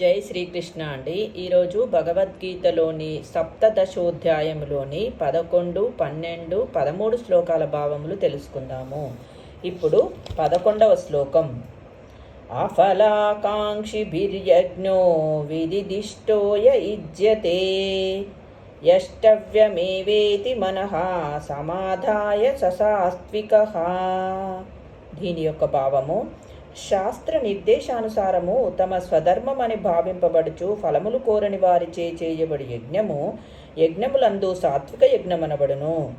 జై శ్రీకృష్ణ అండి. ఈరోజు భగవద్గీతలోని సప్తదశోధ్యాయములోని పదకొండు పన్నెండు పదమూడు శ్లోకాల భావములు తెలుసుకుందాము. ఇప్పుడు పదకొండవ శ్లోకం. అఫలాకాంక్షిభిర్యజ్ఞో విదిదిష్టోయ ఇజ్యతే యష్టవ్యమేవేతి మనః సమాధాయ ససాస్త్విక దీని యొక్క భావము శాస్త్ర నిర్దేశానుసారము తమ స్వధర్మం అని భావింపబడుచు ఫలములు కోరని వారిచే చేయబడి యజ్ఞము యజ్ఞములందు సాత్విక యజ్ఞమనబడును.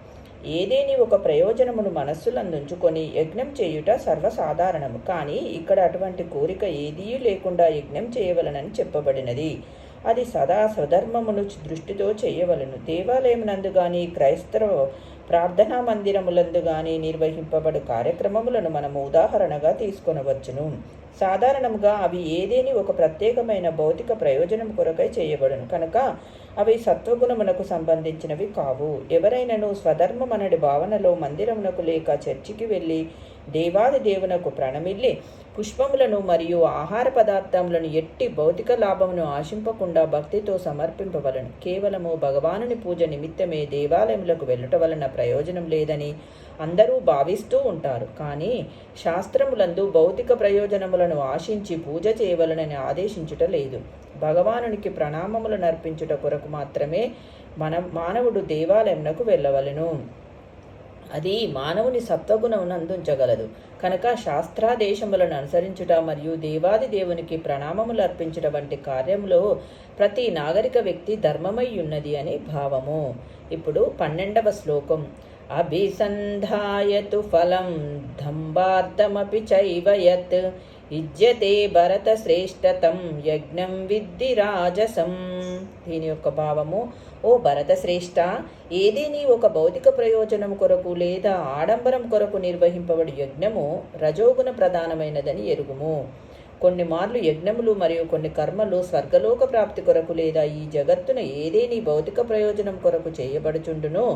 ఏదేని ఒక ప్రయోజనమును మనస్సులందుంచుకొని యజ్ఞం చేయుట సర్వసాధారణము. కానీ ఇక్కడ అటువంటి కోరిక ఏదీ లేకుండా యజ్ఞం చేయవలనని చెప్పబడినది. అది సదా స్వధర్మమును దృష్టితో చేయవలను. దేవాలయమునందు గాని క్రైస్తవ ప్రార్థనా మందిరములందు గాని నిర్వహింపబడు కార్యక్రమములను మనము ఉదాహరణగా తీసుకొనవచ్చును. సాధారణంగా అవి ఏదేని ఒక ప్రత్యేకమైన భౌతిక ప్రయోజనం కొరకై చేయబడును. కనుక అవి సత్వగుణమునకు సంబంధించినవి కావు. ఎవరైనను స్వధర్మమనడి భావనలో మందిరమునకు లేక చర్చికి వెళ్ళి దేవాది దేవునకు ప్రణమిల్లి పుష్పములను మరియు ఆహార పదార్థములను ఎట్టి భౌతిక లాభమును ఆశింపకుండా భక్తితో సమర్పింపవలను. కేవలము భగవానుని పూజ నిమిత్తమే దేవాలయములకు వెళ్ళుట వలన ప్రయోజనం లేదని అందరూ భావిస్తూ ఉంటారు. కానీ శాస్త్రములందు భౌతిక ప్రయోజనముల ప్రయోజనములను ఆశించి పూజ చేయవలనని ఆదేశించుట లేదు. భగవానునికి ప్రణామములు నర్పించుట కొరకు మాత్రమే మనం మానవుడు దేవాలయమునకు వెళ్ళవలను. అది మానవుని సత్వగుణమును అందించగలదు. కనుక శాస్త్రాదేశములను అనుసరించుట మరియు దేవాది దేవునికి ప్రణామములు అర్పించడం వంటి కార్యంలో ప్రతి నాగరిక వ్యక్తి ధర్మమై ఉన్నది అని భావము. ఇప్పుడు పన్నెండవ శ్లోకం. అభిసంధాయతు ఫలం దంబార్థమపి చైవ యత్. ఇజ్యతే భరత శ్రేష్టతం యజ్ఞం విద్ది రాజసం. దీని యొక్క భావము ఓ భరత శ్రేష్ట ఏదేని ఒక భౌతిక ప్రయోజనం కొరకు లేదా ఆడంబరం కొరకు నిర్వహింపబడి యజ్ఞము రజోగుణ ప్రధానమైనదని ఎరుగుము. కొన్ని మార్లు యజ్ఞములు మరియు కొన్ని కర్మలు స్వర్గలోక ప్రాప్తి కొరకు లేదా ఈ జగత్తున ఏదేని భౌతిక ప్రయోజనం కొరకు చేయబడుచుండునో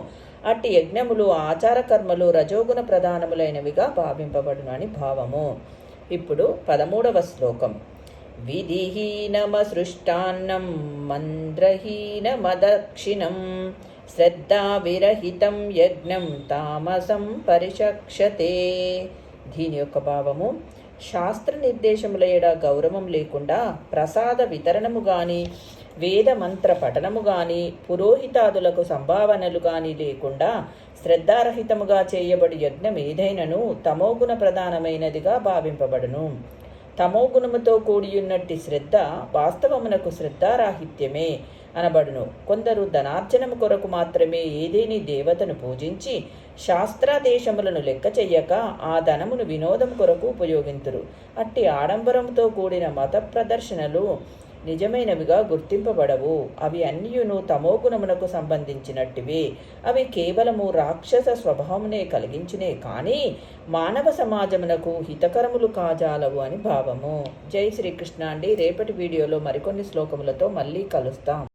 అట్టి యజ్ఞములు ఆచార కర్మలు రజోగుణ ప్రధానములైనవిగా భావింపబడును అని భావము. ఇప్పుడు పదమూడవ శ్లోకం. విధిహీనమసృష్టాన్నం మంద్రహీనమదక్షిణం శ్రద్ధావిరహితం యజ్ఞం తామసం పరిచక్షతే దీని యొక్క భావము శాస్త్ర నిర్దేశముల గౌరవం లేకుండా ప్రసాద వితరణము గాని వేద మంత్ర పఠనము గాని పురోహితాదులకు సంభావనలు గాని లేకుండా శ్రద్ధారహితముగా చేయబడి యజ్ఞం ఏదైనను తమోగుణ ప్రధానమైనదిగా భావింపబడును. తమోగుణముతో కూడియున్నట్టి శ్రద్ధ వాస్తవమునకు శ్రద్ధారాహిత్యమే అనబడును. కొందరు ధనార్జనము కొరకు మాత్రమే ఏదేని దేవతను పూజించి శాస్త్రాదేశములను లెక్క చెయ్యక ఆ ధనమును వినోదం కొరకు ఉపయోగింతురు. అట్టి ఆడంబరంతో కూడిన మత ప్రదర్శనలు నిజమైనవిగా గుర్తింపబడవు. అవి అన్యును తమోగుణమునకు సంబంధించినట్టివి. అవి కేవలము రాక్షస స్వభావమునే కలిగించినే కానీ మానవ సమాజమునకు హితకరములు కాజాలవు అని భావము. జై శ్రీకృష్ణ అండి. రేపటి వీడియోలో మరికొన్ని శ్లోకములతో మళ్ళీ కలుస్తాం.